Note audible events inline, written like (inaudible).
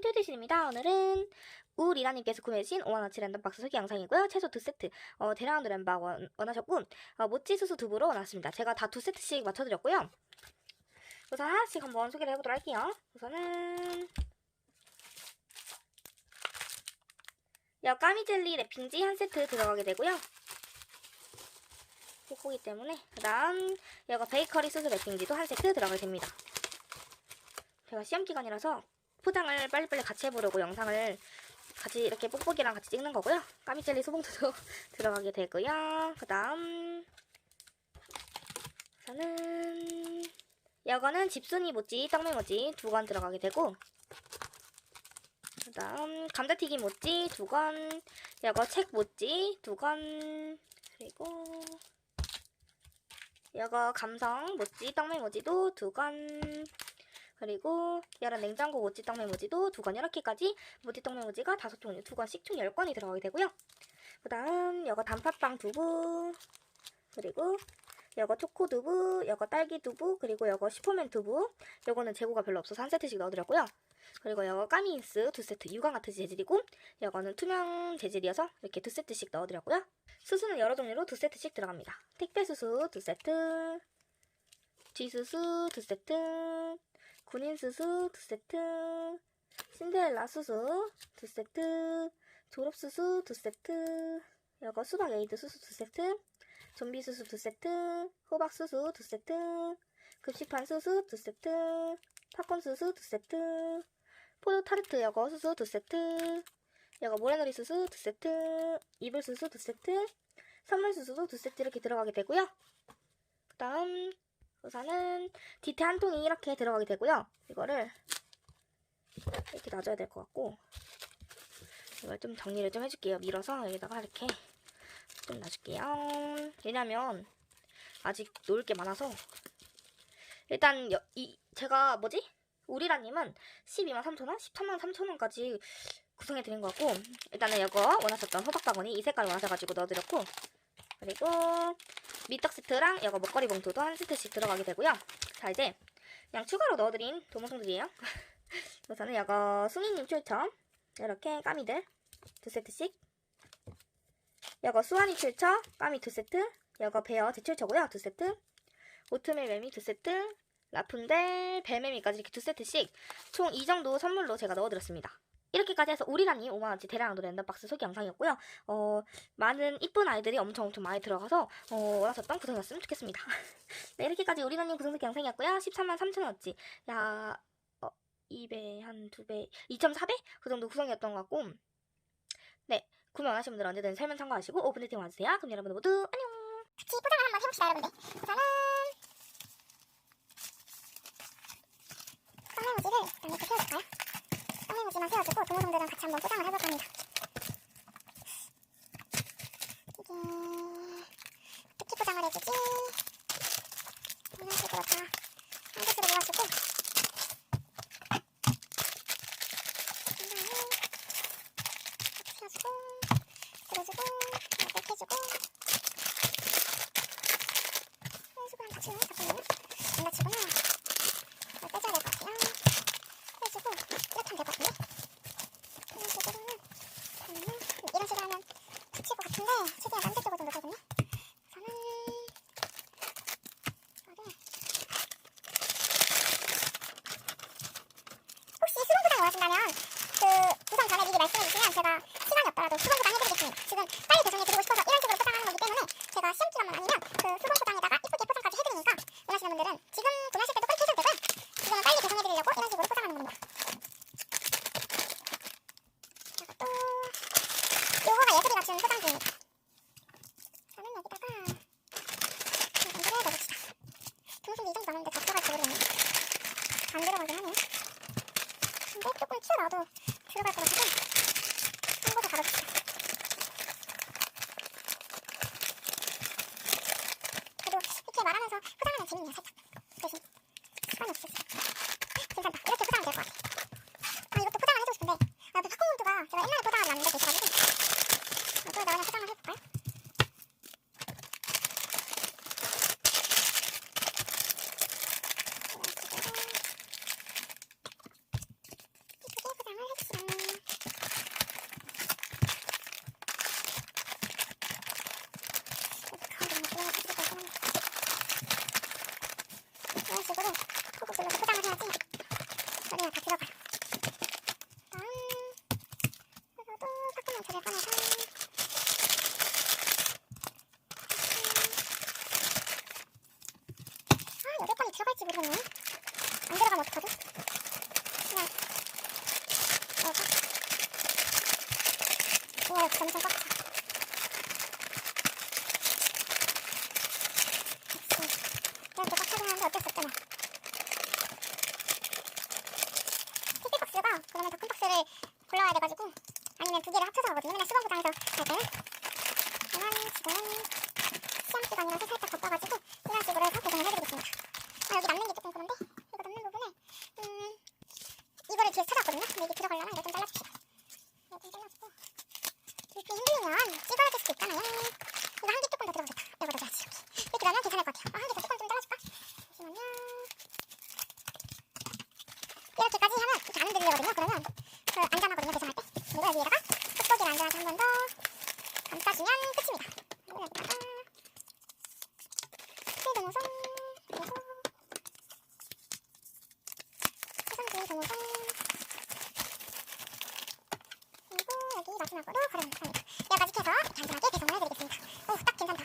튜디신입니다. 오늘은 우리라님께서 구매해주신 5만원치 랜덤박스 소개 영상이고요. 최소 2세트, 어, 대라운드 랜박 원, 원하셨고, 어, 모찌 수수 두부로 원하셨습니다. 제가 다 2세트씩 맞춰드렸고요. 우선 하나씩 한번 소개를 해보도록 할게요. 우선은, 여 까미젤리 랩핑지 한 세트 들어가게 되고요. 뽀뽀기 때문에. 그 다음, 여가 베이커리 소스 랩핑지도 한 세트 들어가게 됩니다. 제가 시험 기간이라서 포장을 빨리빨리 같이 해보려고 영상을 같이 이렇게 뽁뽁이랑 같이 찍는 거고요. 까미젤리 소봉투도 (laughs) 들어가게 되고요. 그 다음 저는 이거는 집순이 모찌, 떡메 모찌 두 건 들어가게 되고 그 다음 감자튀김 모찌 두 건, 이거 책 모찌 두 건, 그리고 이거 감성 모찌, 떡메 모찌도 두 건, 그리고 여러 냉장고 모찌 떡 메 모지도 두건 이렇게까지 모찌 떡 메 모지가 다섯 종류 두 건씩 총 10건이 들어가게 되고요. 그 다음 여거 단팥빵 두부 그리고 여거 초코 두부 여거 딸기 두부 그리고 여거 슈퍼맨 두부 요거는 재고가 별로 없어서 한 세트씩 넣어드렸고요. 그리고 여거 까미인스 두 세트 유광 같은 재질이고 여거는 투명 재질이어서 이렇게 두 세트씩 넣어드렸고요. 수수는 여러 종류로 두 세트씩 들어갑니다. 택배 수수 두 세트 쥐수수 두 세트 군인 수수 두 세트, 신데렐라 수수 두 세트, 졸업 수수 두 세트, 여거 수박 에이드 수수 두 세트, 좀비 수수 두 세트, 호박 수수 두 세트, 급식판 수수 두 세트, 팝콘 수수 두 세트, 포도 타르트 여거 수수 두 세트, 여거 모래놀이 수수 두 세트, 이불 수수 두 세트, 선물 수수도 두 세트 이렇게 들어가게 되고요. 그 다음 우선은 디테 한 통이 이렇게 들어가게 되고요. 이거를 이렇게 놔줘야 될 것 같고 이걸 좀 정리를 좀 해줄게요. 밀어서 여기다가 이렇게 좀 놔줄게요. 왜냐면 아직 놓을 게 많아서 일단 여, 이 제가 뭐지? 우리라님은 12만 3천원? 13만 3천원까지 구성해드린 것 같고 일단은 이거 원하셨던 호박바구니 이 색깔 원하셔가지고 넣어드렸고 그리고 미떡 세트랑 이거 먹거리 봉투도 한 세트씩 들어가게 되고요. 자 이제 그냥 추가로 넣어드린 도무송들이에요. (laughs) 우선은 이거 숭이님 출처 이렇게 까미들 두 세트씩 이거 수완이 출처 까미 두 세트 이거 베어 제 출처고요 두 세트 오트밀 매미 두 세트 라푼델 벨매미까지 이렇게 두 세트씩 총 이 정도 선물로 제가 넣어드렸습니다. 이렇게까지 해서 우리라니 5만원치 대량 도 랜덤 박스 소개 영상이었고요. 어, 많은 이쁜 아이들이 엄청 엄청 많이 들어가서 어, 원하셨던 구성이었으면 좋겠습니다. (laughs) 네, 이렇게까지 우리라니 구성 소개 영상이었고요. 13만 3천원어치. 야, 어, 2배, 한 2배, 2.4배? 그 정도 구성이었던 것 같고 네, 구매 원하시는 분들은 언제든 설명 참고하시고 오픈채팅 와주세요. 그럼 여러분 모두 안녕! 같이 포장을 한번 해봅시다 여러분들 우선은 일단 이렇게 세워줄까요? 떡메무지만 세워주고 동호동들은 같이 한번 포장을 해볼 겁니다. 이게 포장을 해주지. 이런 식으로 모아주고. 한 다치네 잠깐만요 안 다치구나 이걸 빼줘야 될 것 같아요 빼주고 이렇게 하면 될 것 같은데 이런 식으로는 잠깐만요 이런 식으로 하면 붙일 것 같은데 최대한 반대쪽으로 좀 놓거든요 저는 이거를 혹시 원하신다면 그 구성 전에 미리 말씀해 주시면 제가 시간이 없더라도 수동포장 해드리겠습니다. 지금 빨리 배송해 드리고 싶어서 이런 식으로 포장하는 거기 때문에 제가 시험 기간만 아니면 그 수동포장에다가 이쁘게 포장까지 해드리니까 원하시는 분들은 지금 구매하실 때도 그렇게 해도 되고요 지금은 빨리 배송해드리려고 이런 식으로 포장하는 겁니다 그리고 또 요거가 예슬이가 준 포장지입니다 저는 여기다가 연결을 해봅시다 등록이 이 정도 나오는데 다 들어갈지 모르겠네 안 들어가긴 하네요 근데 튀어나와도 들어갈 것 같아서 한 곳에 가봅시다 그래도 이렇게 말하면서 포장하면 재밌네요 살짝 그냥 다 들어가요. 다음 이거도 조금만 줄을 꺼내서 아 요대판이 들어갈지 모르겠네. 안 들어가면 어떡하지? 그냥 여기서 이거 점점 깎아. 이렇게 깎아야 하는데 어쩔 수 없잖아. 박스를 골라와야 돼가지고 아니면 두 개를 합쳐서 하거든요. 맨날 수건구장에서 할 때는. 저는 지금은 시험 기간이라서 살짝 바빠가지고 이런 식으로 해서 배송을 해드리겠습니다. 아, 여기 남는 게 조금 그런데 이거 남는 부분에 음 이거를 뒤에서 찾았거든요. 근데 이게 들어가려면 이거 좀 잘라줍시다. 이렇게 힘들면 찌그러질 수도 있잖아요. 이거 한 개 조금 더 들어가겠다. 이거 넣어줘야지. 이렇게 넣으면 괜찮을 것 같아요. 아, 한 개 더 조금 좀 잘라줄까? 잠시만요. 이렇게까지 하면 이렇게 안 흔들리거든요. 그러면 그 안전하거든요. 배송할 때. 그리고 여기에다가 돋보기를 안전하게 한 번 더 감싸주면 끝입니다. 그리고 여기다가 필동호송 그리고 해상주의 동호송 마지막으로 걸어놓습니다. 여기까지 해서 간단하게 배송을 해드리겠습니다. 오, 딱 괜찮다.